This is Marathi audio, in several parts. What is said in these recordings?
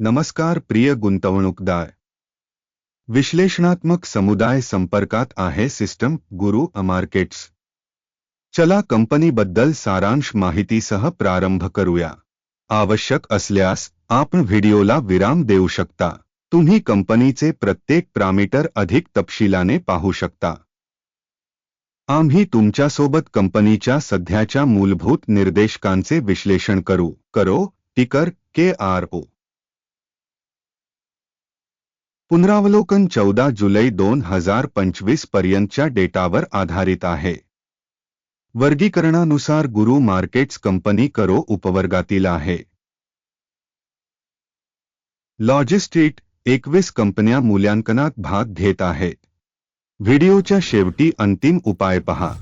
नमस्कार प्रिय गुंतवणूकदार। विश्लेषणात्मक समुदाय संपर्कात आहे सिस्टम, गुरु मार्केट्स चला कंपनीबद्दल सारांश माहितीसह प्रारंभ करूया। आवश्यक असल्यास आपण व्हिडिओला विराम देऊ शकता। तुम्ही कंपनीचे प्रत्येक प्रामीटर अधिक तपशिलाने पाहू शकता। आम्ही तुमच्यासोबत कंपनीच्या सध्याच्या मूलभूत निर्देशकांचे विश्लेषण करू, करो, टिकर, के आर ओ. पुनरावलोकन चौदा जुलै दोन हजार पंचवीस पर्यंतच्या डेटावर आधारित आहे. वर्गीकरणानुसार गुरु मार्केट्स कंपनी करो उपवर्गातील आहे. लॉजिस्टिक एकवीस कंपन्या मूल्यांकनात भाग घेत आहेत व्हिडिओच्या शेवटी अंतिम उपाय पहा.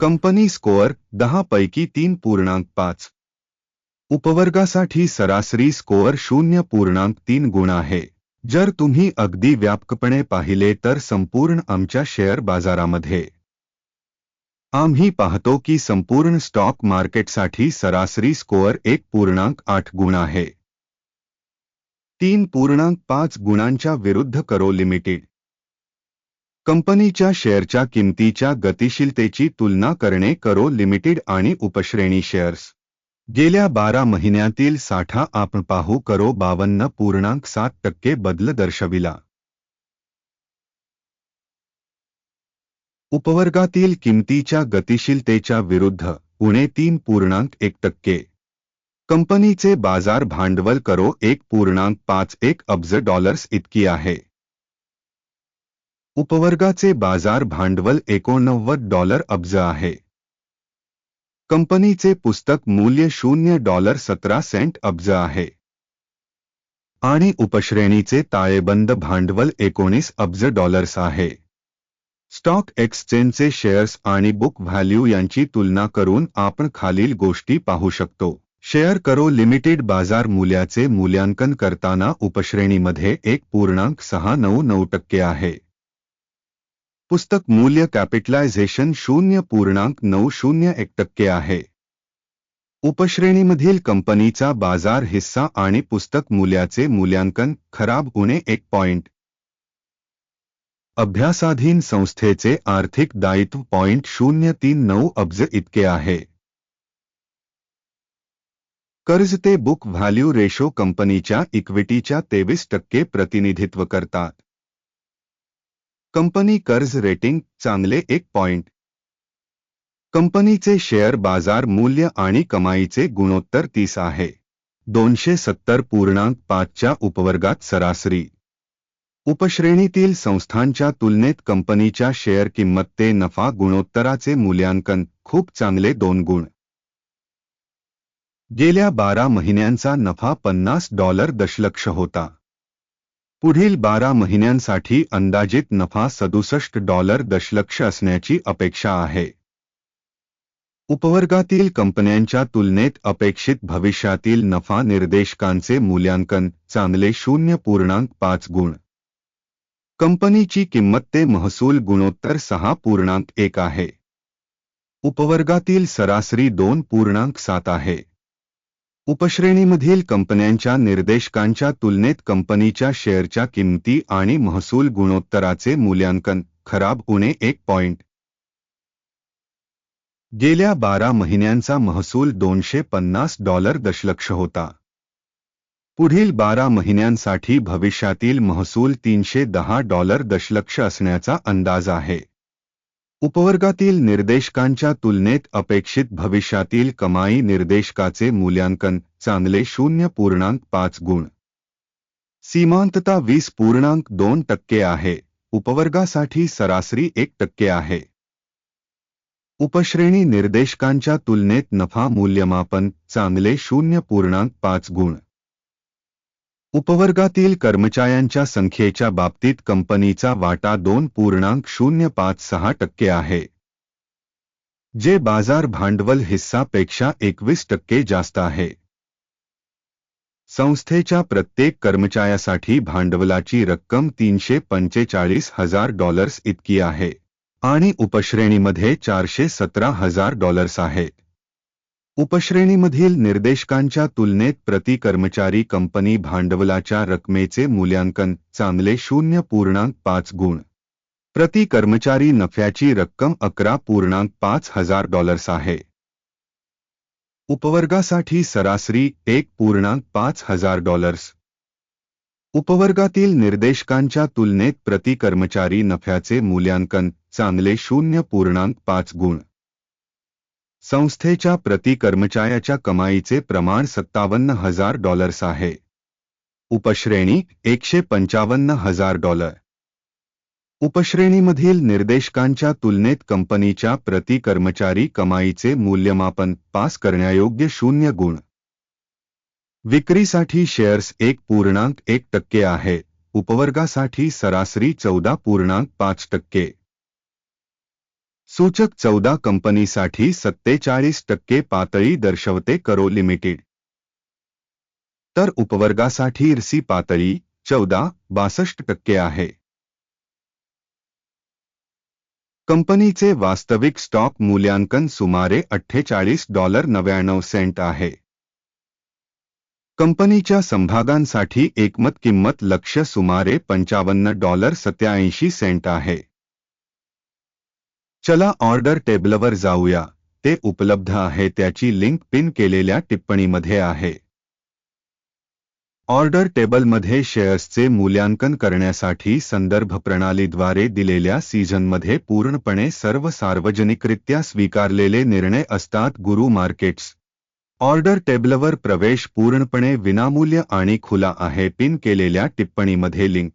कंपनी स्कोअर दहा पैकी तीन पूर्णांक पाच. उपवर्गासाठी सरासरी स्कोअर शून्य पूर्णांक तीन गुण आहे. जर तुम्ही अगदी व्यापकपणे पाहिले तर संपूर्ण आमच्या शेअर बाजारामध्ये. आम्ही पाहतो की संपूर्ण स्टॉक मार्केटसाठी सरासरी स्कोअर एक पूर्णांक आठ गुण आहे. तीन पूर्णांक पाच गुणांच्या विरुद्ध करो लिमिटेड. कंपनीच्या शेअरच्या किमतीच्या गतिशीलतेची तुलना करणे करो लिमिटेड आणि उपश्रेणी शेअर्स. गेल्या बारा महिन्यातील साठा आपण पाहू करो बावन्न पूर्णांक सात टक्के बदल दर्शविला. उपवर्गातील किमतीच्या गतिशीलतेच्या विरुद्ध उणे तीन पूर्णांक एक टक्के. कंपनीचे बाज़ार भांडवल करो एक पूर्णांक पाच एक अब्ज डॉलर्स इतकी आहे. उपवर्गाचे बाज़ार भांडवल एकोणनव्वद डॉलर अब्ज आहे. कंपनीचे पुस्तक मूल्य शून्य डॉलर सतरा सेंट अब्ज आहे. आणि उपश्रेणीचे ताळेबंद भांडवल एकोणीस अब्ज डॉलर्स आहे. स्टॉक एक्सचेंजचे शेअर्स आणि बुक व्हॅल्यू यांची तुलना करून आपण खालील गोष्टी पाहू शकतो. शेअर करो लिमिटेड बाजार मूल्याचे मूल्यांकन करताना उपश्रेणीमध्ये एक पूर्णांक सहा नऊ नऊ टक्के आहे. पुस्तक मूल्य कॅपिटलायझेशन शून्य पूर्णांक नऊ शून्य एक टक्के आहे. उपश्रेणीमधील कंपनीचा बाजार हिस्सा आणि पुस्तक मूल्याचे मूल्यांकन खराब उणे एक पॉइंट. अभ्यासाधीन संस्थेचे आर्थिक दायित्व पॉइंट शून्य तीन नऊ अब्ज इतके आहे. कर्ज ते बुक व्हॅल्यू रेशो कंपनीच्या इक्विटीच्या तेवीस टक्के प्रतिनिधित्व करतात. कंपनी कर्ज रेटिंग चांगले एक पॉइंट. कंपनीचे शेअर बाजार मूल्य आणि कमाईचे गुणोत्तर तीस आहे. दोनशे सत्तर पूर्णांक पाचच्या उपवर्गात सरासरी. उपश्रेणीतील संस्थांच्या तुलनेत कंपनीच्या शेअर किंमत ते नफा गुणोत्तराचे मूल्यांकन खूप चांगले दोन गुण. गेल्या बारा महिन्यांचा नफा पन्नास डॉलर दशलक्ष होता. पुढील बारा महिन्यांसाठी अंदाजित नफा सदुसष्ट डॉलर दशलक्ष असण्याची अपेक्षा आहे. उपवर्गातील कंपन्यांच्या तुलनेत अपेक्षित भविष्यातील नफा निर्देशकांचे मूल्यांकन चांगले शून्य पूर्णांक पाच गुण. कंपनीची किंमत ते महसूल गुणोत्तर सहा पूर्णांक एक आहे. उपवर्गातील सरासरी दोन पूर्णांक सात आहे. उपश्रेणीमधील कंपन्यांच्या निर्देशकांच्या तुलनेत कंपनीच्या शेअरच्या किंमती आणि महसूल गुणोत्तराचे मूल्यांकन खराब उणे एक पॉइंट गेल्या बारा महिन्यांचा महसूल दोनशे पन्नास डॉलर दशलक्ष होता. पुढील बारा महिन्यांसाठी भविष्यातील महसूल तीनशे दहा डॉलर दशलक्ष असण्याचा अंदाज आहे. उपवर्गातील निर्देशकांच्या तुलनेत अपेक्षित भविष्यातील कमाई निर्देशकाचे मूल्यांकन चांगले शून्य पूर्णांक पाच गुण. सीमांतता वीस पूर्णांक दोन टक्के आहे. उपवर्गासाठी सरासरी एक टक्के आहे. उपश्रेणी निर्देशकांच्या तुलनेत नफा मूल्यमापन चांगले शून्य पूर्णांक पाच गुण. उपवर्गातील कर्मचाऱ्यांच्या संख्येच्या बाबतीत कंपनीचा वाटा दोन पूर्णांक शून्य पाच सहा टक्के आहे. जे बाजार भांडवल हिस्सापेक्षा एकवीस टक्के जास्त आहे. संस्थेच्या प्रत्येक कर्मचाऱ्यासाठी भांडवलाची रक्कम तीनशे पंचेचाळीस हजार डॉलर्स इतकी आहे आणि उपश्रेणीमध्ये चारशे सतरा हजार डॉलर्स आहेत उपश्रेणीमधील निर्देशकांच्या तुलनेत प्रति कर्मचारी कंपनी भांडवलाच्या रकमेचे मूल्यांकन चांगले शून्य पूर्णांक पाच गुण. प्रति कर्मचारी नफ्याची रक्कम अकरा पूर्णांक पाच हजार डॉलर्स आहे. उपवर्गासाठी सरासरी एक पूर्णांक पाच हजार डॉलर्स. उपवर्गातील निर्देशकांच्या तुलनेत प्रति कर्मचारी नफ्याचे मूल्यांकन चांगले शून्य पूर्णांक पाच गुण. संस्थेच्या प्रति कर्मचाऱ्याच्या कमाईचे प्रमाण सत्तावन्न हजार डॉलर्स आहे. उपश्रेणी एकशे पंचावन्न हजार डॉलर. उपश्रेणीमधील निर्देशकांच्या तुलनेत कंपनीच्या प्रति कर्मचारी कमाईचे मूल्यमापन पास करण्यायोग्य शून्य गुण. विक्रीसाठी शेअर्स एक पूर्णांक एक टक्के आहे उपवर्गासाठी सरासरी चौदा पूर्णांक पाच टक्के. सूचक चौदा कंपनीसाठी सत्तेचाळीस टक्के पातळी दर्शवते करो लिमिटेड. तर उपवर्गासाठी इरसी पातळी चौदा, बासष्ट टक्के आहे. कंपनीचे वास्तविक स्टॉक मूल्यांकन सुमारे अठ्ठेचाळीस डॉलर नव्याण्णव सेंट आहे. कंपनीच्या समभागांसाठी एकमत किंमत लक्ष्य सुमारे पंचावन्न डॉलर सत्याऐंशी सेंट आहे. चला ऑर्डर टेबलवर जाऊया. ते उपलब्ध आहे त्याची लिंक पिन केलेल्या टिप्पणीमध्ये आहे. ऑर्डर टेबलमध्ये शेअर्सचे मूल्यांकन करण्यासाठी संदर्भ प्रणालीद्वारे दिलेल्या सीझनमध्ये पूर्णपणे सर्व सार्वजनिकरित्या स्वीकारलेले निर्णय असतात गुरु मार्केट्स. ऑर्डर टेबलवर प्रवेश पूर्णपणे विनामूल्य आणि खुला आहे पिन केलेल्या टिप्पणीमध्ये लिंक.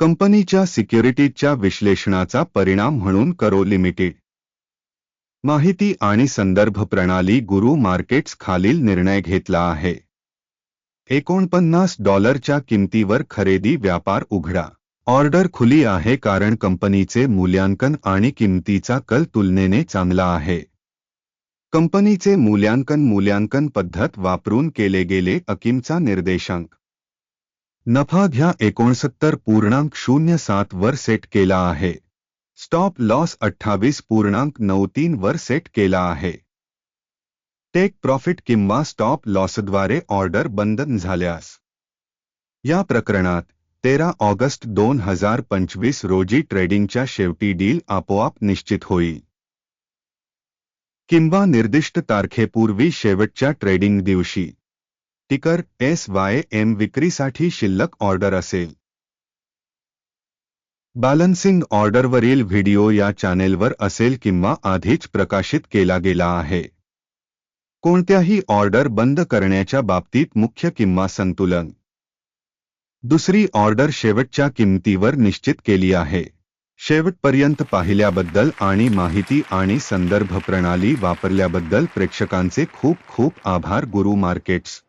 कंपनीच्या सिक्युरिटीजच्या विश्लेषणाचा परिणाम म्हणून करो लिमिटेड. माहिती आणि संदर्भ प्रणाली गुरु मार्केट्स खालील निर्णय घेतला आहे. एकोणपन्नास डॉलरच्या किमतीवर खरेदी व्यापार उघडा. ऑर्डर खुली आहे कारण कंपनीचे मूल्यांकन आणि किंमतीचा कल तुलनेने चांगला आहे. कंपनीचे मूल्यांकन मूल्यांकन पद्धत वापरून केले गेले अकिमचा निर्देशांक. नफा घ्या एकोणसत्तर पूर्णांक शून्य सात वर सेट केला आहे. स्टॉप लॉस अठ्ठावीस पूर्णांक नऊ तीन वर सेट केला आहे. टेक प्रॉफिट किंवा स्टॉप लॉसद्वारे ऑर्डर बंधन झाल्यास. या प्रकरणात तेरा ऑगस्ट दोन हजार पंचवीस रोजी ट्रेडिंगच्या शेवटी डील आपोआप निश्चित होईल. किंवा निर्दिष्ट तारखेपूर्वी शेवटच्या ट्रेडिंग दिवशी. टिकर एस वाय एम विक्रीसाठी शिल्लक ऑर्डर असेल. बॅलन्सिंग ऑर्डरवरील व्हिडिओ या चॅनेलवर असेल किंवा आधीच प्रकाशित केला गेला आहे. कोणत्याही ऑर्डर बंद करण्याच्या बाबतीत मुख्य किंवा संतुलन. दुसरी ऑर्डर शेवटच्या किंमतीवर निश्चित केली आहे. शेवटपर्यंत पाहिल्याबद्दल आणि माहिती आणि संदर्भ प्रणाली वापरल्याबद्दल प्रेक्षकांचे खूप खूप आभार गुरु मार्केट्स.